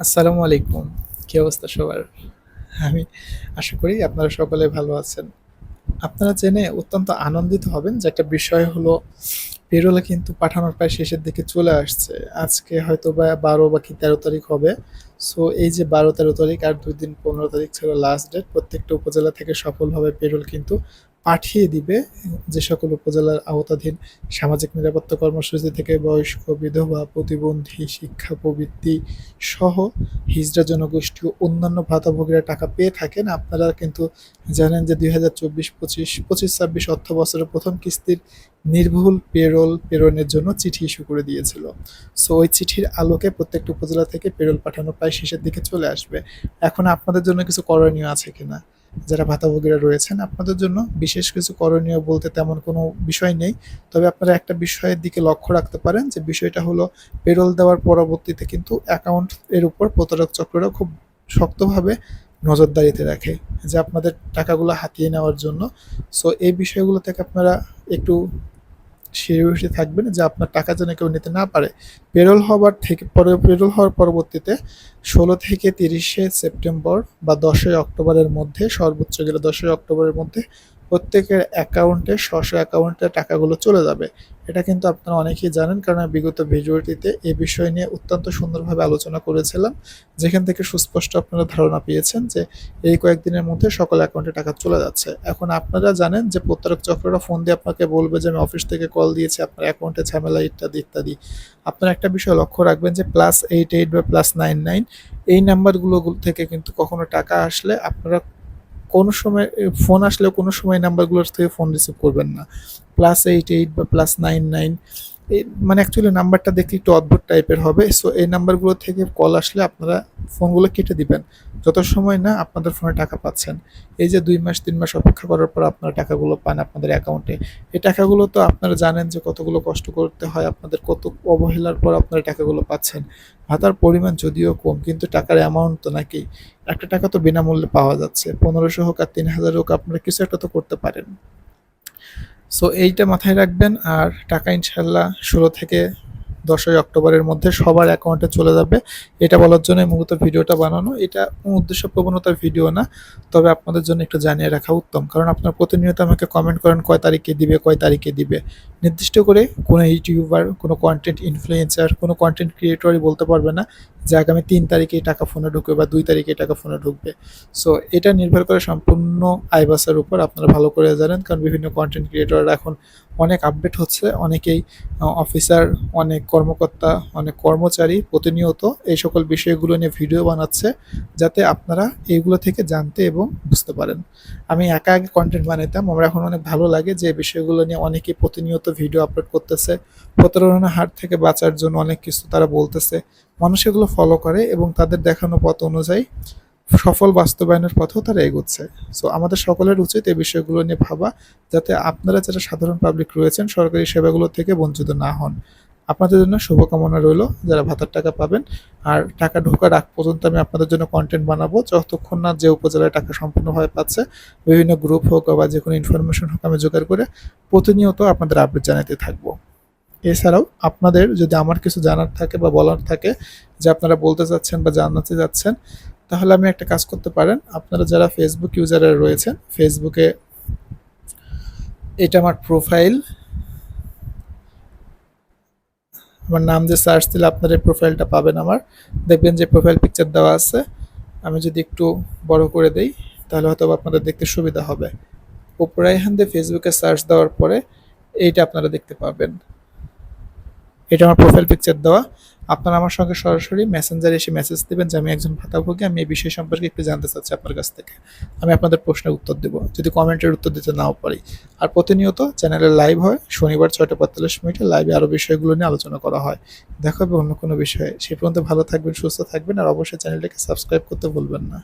আসসালামু আলাইকুম। কি অবস্থা সবার? আমি আশা করি আপনারা সকলে ভালো আছেন। আপনারা জেনে অত্যন্ত আনন্দিত হবেন যে একটা বিষয় হলো, পেরোলে কিন্তু পাঠানোর প্রায় শেষের দিকে চলে আসছে। আজকে হয়তো বা বারো বা কি তেরো তারিখ হবে। সো এই যে বারো তেরো তারিখ আর দুই দিন পনেরো তারিখ ছিল লাস্ট ডেট প্রত্যেকটা উপজেলা থেকে সফলভাবে পেরোল কিন্তু পাঠিয়ে দিবে যে সকল উপজেলার আওতাধীন সামাজিক নিরাপত্তা কর্মসূচি থেকে বয়স্ক, বিধবা, প্রতিবন্ধী, শিক্ষা প্রবৃত্তি সহ হিজড়া জনগোষ্ঠী ও অন্যান্য ভাতাভোগীরা টাকা পেয়ে থাকেন। আপনারা কিন্তু জানেন যে দুই হাজার চব্বিশ, পঁচিশ পঁচিশ, ছাব্বিশ অর্থ বছরের প্রথম কিস্তির নির্ভুল পেরোল প্রেরণের জন্য চিঠি ইস্যু করে দিয়েছিল। সো ওই চিঠির আলোকে প্রত্যেকটা উপজেলা থেকে পেরোল পাঠানো প্রায় শেষের দিকে চলে আসবে। এখন আপনাদের জন্য কিছু করণীয় আছে কিনা? যারা ভাতাভোগীরা রয়েছেন, আপনাদের জন্য বিশেষ কিছু করণীয় বলতে তেমন কোনো বিষয় নেই। তবে আপনারা একটা বিষয়ের দিকে লক্ষ্য রাখতে পারেন যে বিষয়টা হলো পেরোল দেওয়ার পরবর্তীতে কিন্তু অ্যাকাউন্ট এর উপর প্রতারক চক্ররা খুব শক্তভাবে নজরদারিতে রাখে যে আপনাদের টাকাগুলো হাতিয়ে নেওয়ার জন্য। সো এই বিষয়গুলো থেকে আপনারা একটু সিরিয়াসলি থাকবেন যে আপনার টাকা যেন কেউ নিতে না পারে। পেরোল হওয়ার থেকে, পরে পেরোল হওয়ার পরবর্তীতে ষোলো থেকে তিরিশে সেপ্টেম্বর বা দশই অক্টোবরের মধ্যে, সর্বোচ্চ গেলে দশই অক্টোবরের মধ্যে প্রত্যেকের অ্যাকাউন্টে স্ব অ্যাকাউন্টে টাকাগুলো চলে যাবে। এটা কিন্তু আপনারা অনেকেই জানেন, কারণ বিগত ভিডিওটিতে এই বিষয় নিয়ে অত্যন্ত সুন্দরভাবে আলোচনা করেছিলাম, যেখান থেকে সুস্পষ্ট আপনারা ধারণা পেয়েছেন যে এই কয়েকদিনের মধ্যে সকল অ্যাকাউন্টে টাকা চলে যাচ্ছে। এখন আপনারা জানেন যে প্রতারক চক্ররা ফোন দিয়ে আপনাকে বলবে যে, আমি অফিস থেকে কল দিয়েছি, আপনার অ্যাকাউন্টে ঝামেলা, ইত্যাদি ইত্যাদি। আপনারা একটা বিষয় লক্ষ্য রাখবেন যে প্লাস এইট এইট বা প্লাস নাইন নাইন এই নাম্বারগুলো থেকে কিন্তু কখনো টাকা আসলে আপনারা কোনো সময় ফোন আসলেও কোনো সময় নাম্বারগুলোর থেকে ফোন রিসিভ করবেন না। প্লাস এইট এইট বা প্লাস নাইন নাইন এই মানে অ্যাকচুয়ালি নাম্বারটা দেখলে একটু অদ্ভুত টাইপের হবে। সো এই নাম্বারগুলো থেকে কল আসলে আপনারা ফোনগুলো কেটে দিবেন। যত সময় না আপনাদের ফোনে টাকা পাচ্ছেন। এই যে দুই মাস, তিন মাস অপেক্ষা করার পর আপনারা টাকাগুলো পান আপনাদের অ্যাকাউন্টে এই টাকাগুলো তো আপনারা জানেন যে কতগুলো কষ্ট করতে হয়, আপনাদের কত অবহেলার পর আপনারা টাকাগুলো পাচ্ছেন। ভাতার পরিমাণ যদিও কম, কিন্তু টাকার অ্যামাউন্ট তো নাকি। একটা টাকা তো বিনামূল্যে পাওয়া যাচ্ছে। পনেরোশো হোক আর তিন হাজার হোক আপনারা কিছু একটা তো করতে পারেন। সো এইটা মাথায় রাখবেন আর টাকা ইনশাল্লাহ ষোলো থেকে দশই অক্টোবরের মধ্যে সবার অ্যাকাউন্টে চলে যাবে। এটা বলার জন্য মূলত ভিডিওটা বানানো। এটা কোনো উদ্দেশ্য প্রবণতার ভিডিও না, তবে আপনাদের জন্য একটু জানিয়ে রাখা উত্তম। কারণ আপনার প্রতিনিয়ত আমাকে কমেন্ট করেন, কয় তারিখে দিবে, কয় তারিখে দিবে। নির্দিষ্ট করে কোনো ইউটিউবার কোনো কন্টেন্ট ইনফ্লুয়েন্সার কোনো কন্টেন্ট ক্রিয়েটরই বলতে পারবে না যে আগামী তিন তারিখেই টাকা ফোনে ঢুকবে বা দুই তারিখে টাকা ফোনে ঢুকবে। সো এটা নির্ভর করে সম্পূর্ণ আইবাসের উপর আপনারা ভালো করে জানেন। কারণ বিভিন্ন কন্টেন্ট ক্রিয়েটররা এখন অনেক আপডেট হচ্ছে, অনেকেই অফিসার অনেক কর্মকর্তা, অনেক কর্মচারী প্রতিনিয়ত এই সকল বিষয়গুলো নিয়ে ভিডিও বানাচ্ছে যাতে আপনারা এইগুলো থেকে জানতে এবং বুঝতে পারেন। আমি একা আগে কন্টেন্ট বানাইতাম, আমার এখন অনেক ভালো লাগে যে বিষয়গুলো নিয়ে অনেকেই প্রতিনিয়ত ভিডিও আপলোড করতেছে। প্রতারণার হাট থেকে বাঁচার জন্য অনেক কিছু তারা বলতেছে। মানুষ এগুলো ফলো করে এবং তাদের দেখানো পথ অনুযায়ী সফল বাস্তবায়নের পথেও তারা এগোচ্ছে। সো আমাদের সকলের উচিত এই বিষয়গুলো নিয়ে ভাবা, যাতে আপনারা যারা সাধারণ পাবলিক রয়েছেন, সরকারি সেবাগুলো থেকে বঞ্চিত না হন। আপনাদের জন্য শুভকামনা রইল, যারা ভাতার টাকা পাবেন। আর টাকা ঢোকার আগ পর্যন্ত আমি আপনাদের জন্য কন্টেন্ট বানাবো। যতক্ষণ না যে উপজেলায় টাকা সম্পূর্ণভাবে পাচ্ছে, বিভিন্ন গ্রুপ হোক বা যে কোনো ইনফরমেশন হোক আমি জোগাড় করে প্রতিনিয়ত আপনাদের আপডেট জানাতে থাকব। এছাড়াও আপনাদের যদি আমার কিছু জানার থাকে বা বলার থাকে, যে আপনারা বলতে চাচ্ছেন বা জানাতে যাচ্ছেন তাহলে আমি একটা কাজ করতে পারেন। আপনারা যারা ফেসবুক ইউজারে রয়েছেন ফেসবুকে এটা আমার প্রোফাইল আমার নাম দিয়ে সার্চ দিলে আপনার এই প্রোফাইলটা পাবেন আমার। দেখবেন যে প্রোফাইল পিকচার দেওয়া আছে। আমি যদি একটু বড় করে দেই, তাহলে হয়তো আপনাদের দেখতে সুবিধা হবে। উপরে এখান দিয়ে ফেসবুকে সার্চ দেওয়ার পরে এইটা আপনারা দেখতে পাবেন। এটা আমার প্রোফাইল পিকচার দেওয়া। আপনারা আমার সঙ্গে সরাসরি মেসেঞ্জারে এসে মেসেজ দেবেন যে আমি একজন ভাতাভোগী, আমি এই বিষয় সম্পর্কে একটু জানতে চাচ্ছি আপনার কাছ থেকে। আমি আপনাদের প্রশ্নের উত্তর দেবো। যদি কমেন্টের উত্তর দিতে নাও পারি। আর প্রতিনিয়ত চ্যানেলে লাইভ হয়, শনিবার ছয়টা পঁয়তাল্লিশ মিনিটে লাইভে আরও বিষয়গুলো নিয়ে আলোচনা করা হয়। দেখা হবে অন্য কোনো বিষয়ে। সেই পর্যন্ত ভালো থাকবেন, সুস্থ থাকবেন, আর অবশ্যই চ্যানেলটাকে সাবস্ক্রাইব করতে ভুলবেন না।